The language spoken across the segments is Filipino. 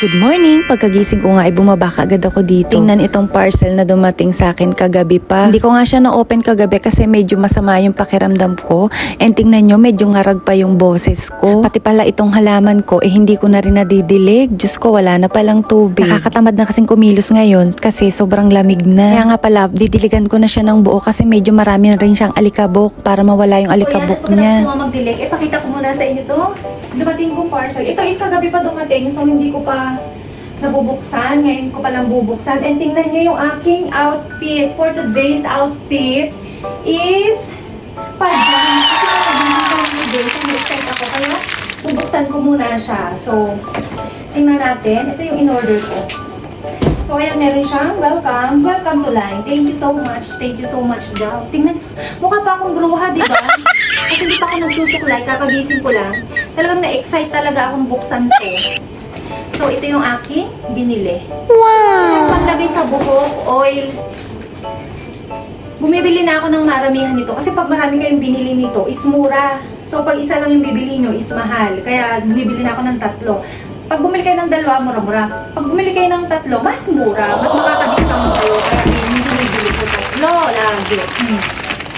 Good morning! Pagkagising ko nga ay bumaba kaagad ako dito. Tingnan itong parcel na dumating sa akin kagabi pa. Hindi ko nga siya na-open kagabi kasi medyo masama yung pakiramdam ko. And tingnan nyo, medyo ngarag pa yung boses ko. Pati pala itong halaman ko, eh hindi ko na rin nadidilig. Diyos ko, wala na palang tubig. Nakakatamad na kasing kumilos ngayon kasi sobrang lamig na. Kaya nga pala, didiligan ko na siya ng buo kasi medyo marami na rin siyang alikabok para mawala yung alikabok niya. Ito magdilig. Eh, pakita ko muna sa inyo to. Dumating kong parcel. Ito is kagabi pa dumating, so hindi ko pa nabubuksan. Ngayon ko pa lang bubuksan. And tingnan nyo yung aking outfit. For today's outfit is pajamas. Ko. Kaya bubuksan ko muna siya. So, tingnan natin. Ito yung in-order ko. So, ayan, meron siyang welcome. Welcome to Line. Thank you so much. Thank you so much daw. Tingnan, mukha pa akong bruha, di ba? Kasi hindi pa ako nagsusuklay, kakagising ko lang. Talagang na-excite talaga akong buksan to. So, ito yung aking binili. Wow! Panglagay sa buhok, oil. Bumibili na ako ng maramihan nito. Kasi pag marami kayong binili nito, is mura. So, pag isa lang yung bibili nyo, is mahal. Kaya, bumibili na ako ng tatlo. Pag bumili kayo ng dalawa, mura-mura. Pag bumili kayo ng tatlo, mas mura. Mas makaka-discount kayo. Kaya, yung bumibili ko tatlo lagi. Hmm.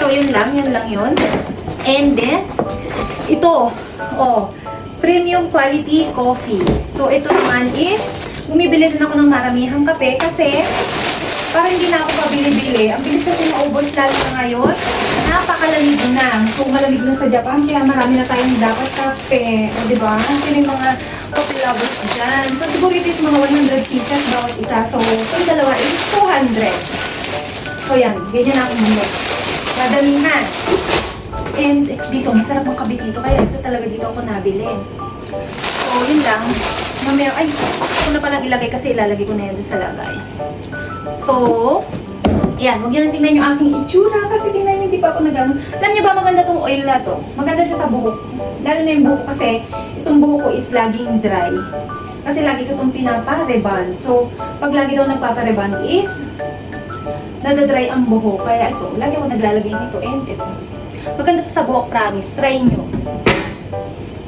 So, yun lang. Yun lang yun. And then, ito. Oh, premium quality coffee. So, ito naman is, bumibili din ako ng maramihang kape kasi para hindi na ako pabili-bili. Ang bilis kasi maubos lalo na ngayon. Napakalamig na. So, malamig na sa Japan, kaya marami na tayong dapat kape. O, di ba? Kasi may mga coffee lovers dyan. So, siguro it is mga 100 pieces bawat isa. So, yung dalawa is 200. So, yan. Ganyan ako muna. Dadamihan. And dito, masarap ang kabit dito. Kaya ito talaga dito ako nabili. So, yun lang. Mamaya, ay, ako na palang ilagay kasi ilalagay ko na yan sa lagay. So, yan, huwag nang tingnan yung aking itsura kasi tingnan nyo, hindi pa ako nagamit. Alam nyo ba maganda tong oil na to? Maganda siya sa buhok. Lalo na yung buhok kasi itong buhok ko is laging dry. Kasi lagi ko itong pinapareban. So, pag lagi daw nagpapareban is nadadry ang buhok. Kaya ito, lagi ako naglalagay nito. And ito. Maganda to sa buhok, promise. Try nyo.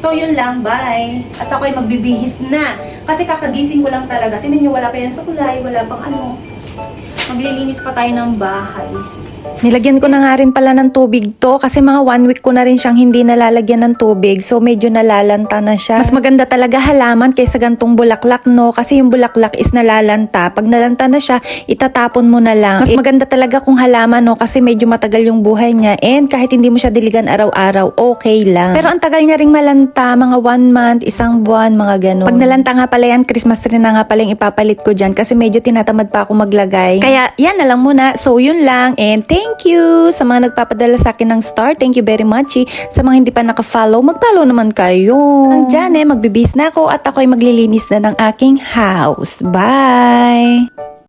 So, yun lang. Bye. At ako'y magbibihis na. Kasi kakagising ko lang talaga. Tinan nyo, wala pa yung sukulay, wala pang ano. Maglilinis pa tayo ng bahay. Nilagyan ko na nga rin pala ng tubig to kasi mga one week ko na rin siyang hindi nalalagyan ng tubig so medyo nalalanta na siya. Mas maganda talaga halaman kaysa gantong bulaklak no kasi yung bulaklak is nalalanta. Pag nalanta na siya, itatapon mo na lang. Mas maganda talaga kung halaman no kasi medyo matagal yung buhay niya and kahit hindi mo siya diligan araw-araw, okay lang. Pero ang tagal niya ring malanta, mga one month, isang buwan, mga ganun. Pag nalanta nga pala yan, Christmas tree na nga pala yung ipapalit ko dyan kasi medyo tinatamad pa ako maglagay. Kaya yan na lang muna. So yun lang and thank you sa mga nagpapadala sa akin ng star. Thank you very much. eh. Sa mga hindi pa naka-follow, mag-follow naman kayo. Ang dyan eh, magbibis na ako at ako'y maglilinis na ng aking house. Bye!